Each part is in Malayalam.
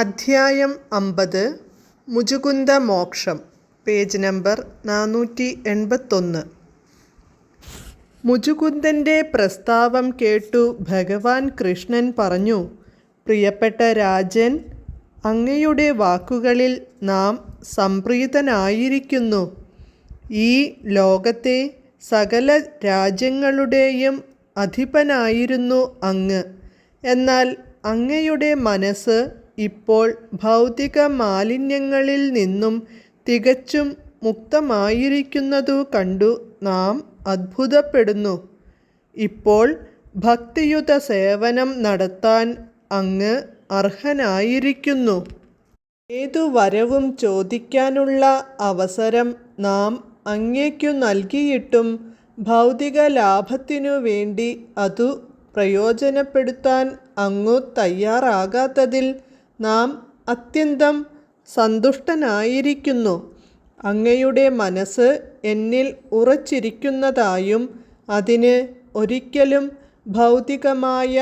അധ്യായം അമ്പത് മുജുകുന്ദ മോക്ഷം പേജ് നമ്പർ നാനൂറ്റി എൺപത്തൊന്ന്. മുജുകുന്ദന്റെ പ്രസ്താവം കേട്ടു ഭഗവാൻ കൃഷ്ണൻ പറഞ്ഞു പ്രിയപ്പെട്ട രാജൻ അങ്ങയുടെ വാക്കുകളിൽ നാം സംപ്രീതനായിരിക്കുന്നു. ഈ ലോകത്തെ സകല രാജ്യങ്ങളുടെയും അധിപനായിരുന്നു അങ്ങ്. എന്നാൽ അങ്ങയുടെ മനസ്സ് ഇപ്പോൾ ഭൗതിക മാലിന്യങ്ങളിൽ നിന്നും തികച്ചും മുക്തമായിരിക്കുന്നതു കണ്ടു നാം അത്ഭുതപ്പെടുന്നു. ഇപ്പോൾ ഭക്തിയുത സേവനം നടത്താൻ അങ്ങ് അർഹനായിരിക്കുന്നു. ഏതു വരവും ചോദിക്കാനുള്ള അവസരം നാം അങ്ങേക്കു നൽകിയിട്ടും ഭൗതിക ലാഭത്തിനു വേണ്ടി അതു പ്രയോജനപ്പെടുത്താൻ അങ്ങു തയ്യാറാകാത്തതിൽ നാം അത്യന്തം സന്തുഷ്ടനായിരിക്കുന്നു. അങ്ങയുടെ മനസ്സ് എന്നിൽ ഉറച്ചിരിക്കുന്നതായും അതിന് ഒരിക്കലും ഭൗതികമായ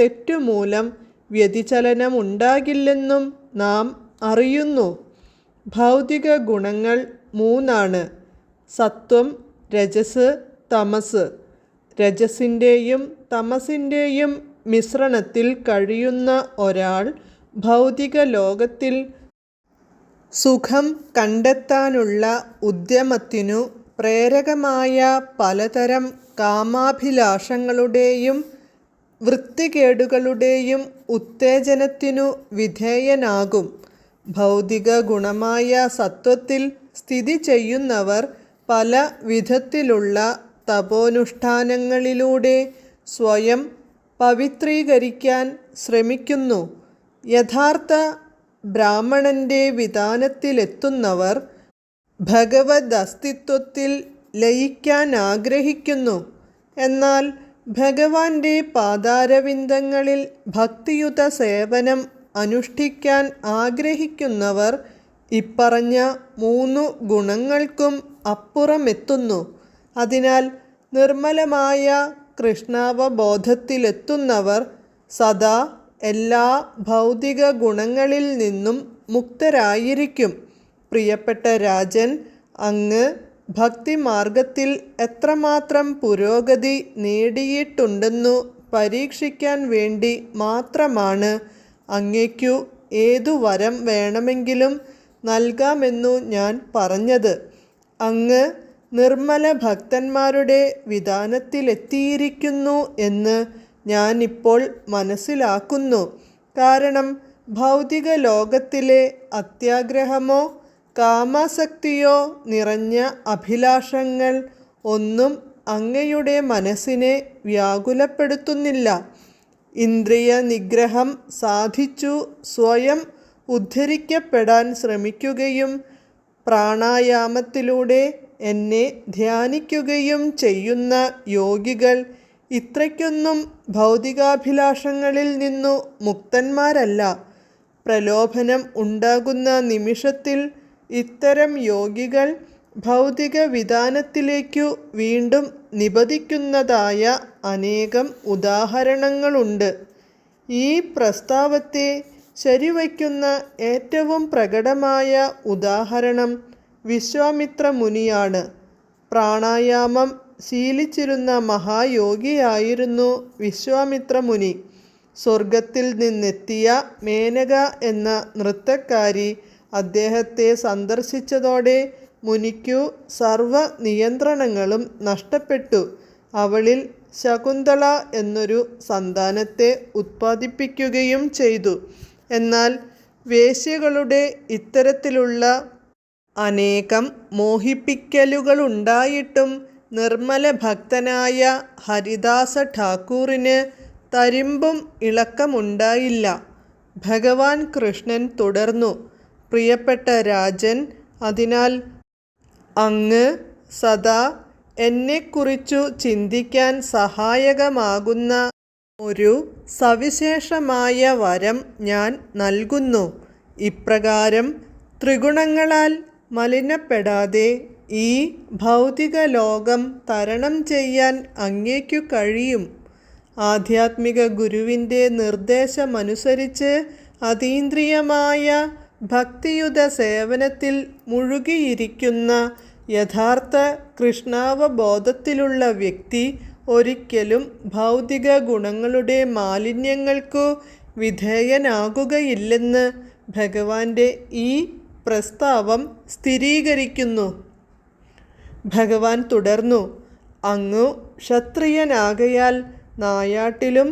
തെറ്റുമൂലം വ്യതിചലനമുണ്ടാകില്ലെന്നും നാം അറിയുന്നു. ഭൗതിക ഗുണങ്ങൾ മൂന്നാണ്. സത്വം രജസ് തമസ്. രജസിന്റെയും തമസിന്റെയും മിശ്രണത്തിൽ കഴിയുന്ന ഒരാൾ ഭൗതിക ലോകത്തിൽ സുഖം കണ്ടെത്താനുള്ള ഉദ്യമത്തിനു പ്രേരകമായ പലതരം കാമാഭിലാഷങ്ങളുടെയും വൃത്തികേടുകളുടെയും ഉത്തേജനത്തിനു വിധേയനാകും. ഭൗതിക ഗുണമായ സത്വത്തിൽ സ്ഥിതി ചെയ്യുന്നവർ പല വിധത്തിലുള്ള തപോനുഷ്ഠാനങ്ങളിലൂടെ സ്വയം പവിത്രീകരിക്കാൻ ശ്രമിക്കുന്നു. യഥാർത്ഥ ബ്രാഹ്മണന്റെ വിധാനത്തിലെത്തുന്നവർ ഭഗവത് അസ്തിത്വത്തിൽ ലയിക്കാൻ ആഗ്രഹിക്കുന്നു എന്നാൽ ഭഗവാന്റെ പാതാരവിന്ദങ്ങളിൽ ഭക്തിയുത സേവനം അനുഷ്ഠിക്കാൻ ആഗ്രഹിക്കുന്നവർ ഇപ്പറഞ്ഞ മൂന്നു ഗുണങ്ങൾക്കും അപ്പുറമെത്തുന്നു. അതിനാൽ നിർമ്മലമായ കൃഷ്ണാവബോധത്തിലെത്തുന്നവർ സദാ എല്ലാ ഭൗതിക ഗുണങ്ങളിൽ നിന്നും മുക്തരായിരിക്കും. പ്രിയപ്പെട്ട രാജൻ അങ്ങ് ഭക്തിമാർഗത്തിൽ എത്രമാത്രം പുരോഗതി നേടിയിട്ടുണ്ടെന്നു പരീക്ഷിക്കാൻ വേണ്ടി മാത്രമാണ് അങ്ങയ്ക്കു ഏതു വരം വേണമെങ്കിലും നൽകാമെന്നു ഞാൻ പറഞ്ഞത്. അങ്ങ് നിർമ്മല ഭക്തന്മാരുടെ വിധാനത്തിലെത്തിയിരിക്കുന്നു എന്ന് ഞാനിപ്പോൾ മനസ്സിലാക്കുന്നു. കാരണം ഭൗതിക ലോകത്തിലെ അത്യാഗ്രഹമോ കാമാസക്തിയോ നിറഞ്ഞ അഭിലാഷങ്ങൾ ഒന്നും അങ്ങയുടെ മനസ്സിനെ വ്യാകുലപ്പെടുത്തുന്നില്ല. ഇന്ദ്രിയ നിഗ്രഹം സാധിച്ചു സ്വയം ഉദ്ധരിക്കപ്പെടാൻ ശ്രമിക്കുകയും പ്രാണായാമത്തിലൂടെ എന്നെ ധ്യാനിക്കുകയും ചെയ്യുന്ന യോഗികൾ ഇത്രയ്ക്കൊന്നും ഭൗതികാഭിലാഷങ്ങളിൽ നിന്നു മുക്തന്മാരല്ല. പ്രലോഭനം ഉണ്ടാകുന്ന നിമിഷത്തിൽ ഇത്തരം യോഗികൾ ഭൗതിക വിധാനത്തിലേക്കു വീണ്ടും നിപതിക്കുന്നതായ അനേകം ഉദാഹരണങ്ങളുണ്ട്. ഈ പ്രസ്താവത്തെ ശരിവയ്ക്കുന്ന ഏറ്റവും പ്രകടമായ ഉദാഹരണം വിശ്വാമിത്ര മുനിയാണ് പ്രാണായാമം ശീലിച്ചിരുന്ന മഹായോഗിയായിരുന്നു വിശ്വാമിത്ര മുനി സ്വർഗത്തിൽ നിന്നെത്തിയ മേനക എന്ന നൃത്തക്കാരി അദ്ദേഹത്തെ സന്ദർശിച്ചതോടെ മുനിക്കു സർവ നിയന്ത്രണങ്ങളും നഷ്ടപ്പെട്ടു. അവളിൽ ശകുന്തള എന്നൊരു സന്താനത്തെ ഉത്പാദിപ്പിക്കുകയും ചെയ്തു. എന്നാൽ വേശ്യകളുടെ ഇത്തരത്തിലുള്ള അനേകം മോഹിപ്പിക്കലുകളുണ്ടായിട്ടും നിർമ്മല ഭക്തനായ ഹരിദാസ ഠാക്കൂറിന് തരിമ്പും ഇളക്കമുണ്ടായില്ല. ഭഗവാൻ കൃഷ്ണൻ തുടർന്നു. പ്രിയപ്പെട്ട രാജൻ അതിനാൽ അങ്ങ് സദാ എന്നെക്കുറിച്ചു ചിന്തിക്കാൻ സഹായകമാകുന്ന ഒരു സവിശേഷമായ വരം ഞാൻ നൽകുന്നു. ഇപ്രകാരം ത്രിഗുണങ്ങളാൽ മലിനപ്പെടാതെ ഈ ഭൗതിക ലോകം തരണം ചെയ്യാൻ അങ്ങേക്കു കഴിയും. ആധ്യാത്മിക ഗുരുവിന്റെ നിർദ്ദേശമനുസരിച്ച് അതീന്ദ്രിയമായ ഭക്തിയുത സേവനത്തിൽ മുഴുകിയിരിക്കുന്ന യഥാർത്ഥ കൃഷ്ണാവബോധത്തിലുള്ള വ്യക്തി ഒരിക്കലും ഭൗതിക ഗുണങ്ങളുടെ മാലിന്യങ്ങൾക്കു വിധേയനാകുകയില്ലെന്ന് ഭഗവാന്റെ ഈ പ്രസ്താവം സ്ഥിരീകരിക്കുന്നു. ഭഗവാൻ തുടർന്നു. അങ്ങു ക്ഷത്രിയനാകയാൽ നായാട്ടിലും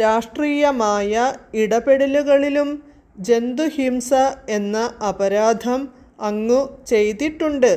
രാഷ്ട്രീയമായ ഇടപെടലുകളിലും ജന്തുഹിംസ എന്ന അപരാധം അങ്ങു ചെയ്തിട്ടുണ്ട്.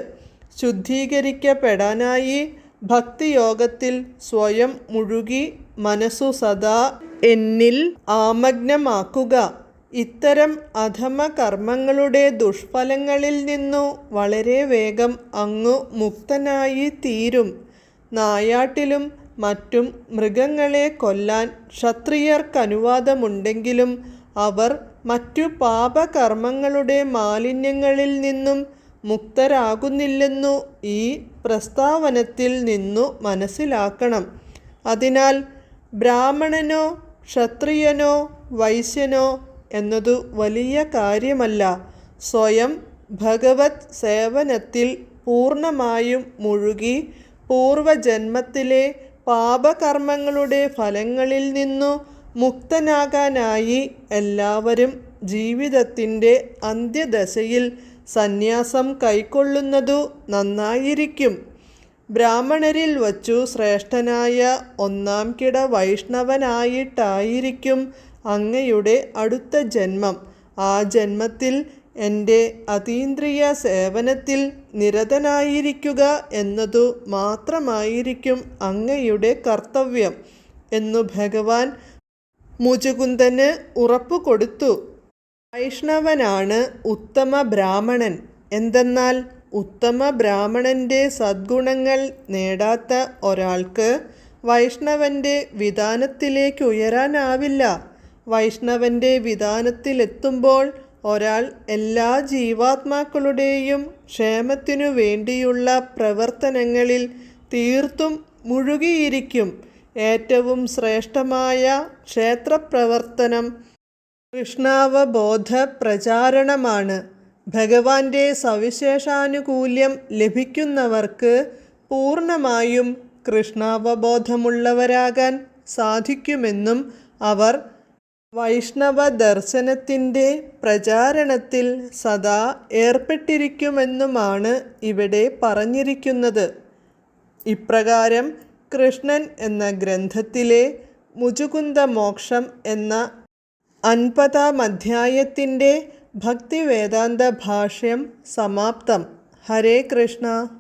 ശുദ്ധീകരിക്കപ്പെടാനായി ഭക്തിയോഗത്തിൽ സ്വയം മുഴുകി മനസ്സു സദാ എന്നിൽ ആമഗ്നമാക്കുക. ഇത്തരം അധമ കർമ്മങ്ങളുടെ ദുഷ്ഫലങ്ങളിൽ നിന്നു വളരെ വേഗം അങ്ങു മുക്തനായി തീരും. നായാട്ടിലും മറ്റും മൃഗങ്ങളെ കൊല്ലാൻ ക്ഷത്രിയർക്കനുവാദമുണ്ടെങ്കിലും അവർ മറ്റു പാപകർമ്മങ്ങളുടെ മാലിന്യങ്ങളിൽ നിന്നും മുക്തരാകുന്നില്ലെന്നു ഈ പ്രസ്താവനത്തിൽ നിന്നു മനസ്സിലാക്കണം. അതിനാൽ ബ്രാഹ്മണനോ ക്ഷത്രിയനോ വൈശ്യനോ എന്നതു വലിയ കാര്യമല്ല. സ്വയം ഭഗവത് സേവനത്തിൽ പൂർണമായും മുഴുകി പൂർവജന്മത്തിലെ പാപകർമ്മങ്ങളുടെ ഫലങ്ങളിൽ നിന്നു മുക്തനാകാനായി എല്ലാവരും ജീവിതത്തിന്റെ അന്ത്യദശയിൽ സന്യാസം കൈക്കൊള്ളുന്നതു നന്നായിരിക്കും. ബ്രാഹ്മണരിൽ വച്ചു ശ്രേഷ്ഠനായ ഒന്നാം കിട വൈഷ്ണവനായിട്ടായിരിക്കും അങ്ങയുടെ അടുത്ത ജന്മം. ആ ജന്മത്തിൽ എന്റെ അതീന്ദ്രിയ സേവനത്തിൽ നിരതനായിരിക്കുക എന്നതു മാത്രമായിരിക്കും അങ്ങയുടെ കർത്തവ്യം എന്നു ഭഗവാൻ മുചുകുന്ദന് ഉറപ്പു കൊടുത്തു. വൈഷ്ണവനാണ് ഉത്തമ ബ്രാഹ്മണൻ. എന്തെന്നാൽ ഉത്തമ ബ്രാഹ്മണന്റെ സദ്ഗുണങ്ങൾ നേടാത്ത ഒരാൾക്ക് വൈഷ്ണവന്റെ വിധാനത്തിലേക്ക് ഉയരാനാവില്ല. വൈഷ്ണവന്റെ വിധാനത്തിലെത്തുമ്പോൾ ഒരാൾ എല്ലാ ജീവാത്മാക്കളുടെയും ക്ഷേമത്തിനു വേണ്ടിയുള്ള പ്രവർത്തനങ്ങളിൽ തീർത്തും മുഴുകിയിരിക്കും. ഏറ്റവും ശ്രേഷ്ഠമായ ക്ഷേത്രപ്രവർത്തനം കൃഷ്ണാവബോധ പ്രചാരണമാണ് ഭഗവാന്റെ സവിശേഷാനുകൂല്യം ലഭിക്കുന്നവർക്ക് പൂർണമായും കൃഷ്ണാവബോധമുള്ളവരാകാൻ സാധിക്കുമെന്നും അവർ വൈഷ്ണവ ദർശനത്തിന്റെ പ്രചാരണത്തിൽ സദാ ഏർപ്പെട്ടിരിക്കുമെന്നുമാണ് ഇവിടെ പറഞ്ഞിരിക്കുന്നത്. ഇപ്രകാരം കൃഷ്ണൻ എന്ന ഗ്രന്ഥത്തിലെ മുജുകുന്ദ മോക്ഷം എന്ന അൻപതാം അധ്യായത്തിന്റെ ഭക്തിവേദാന്ത ഭാഷ്യം സമാപ്തം. ഹരേ കൃഷ്ണ.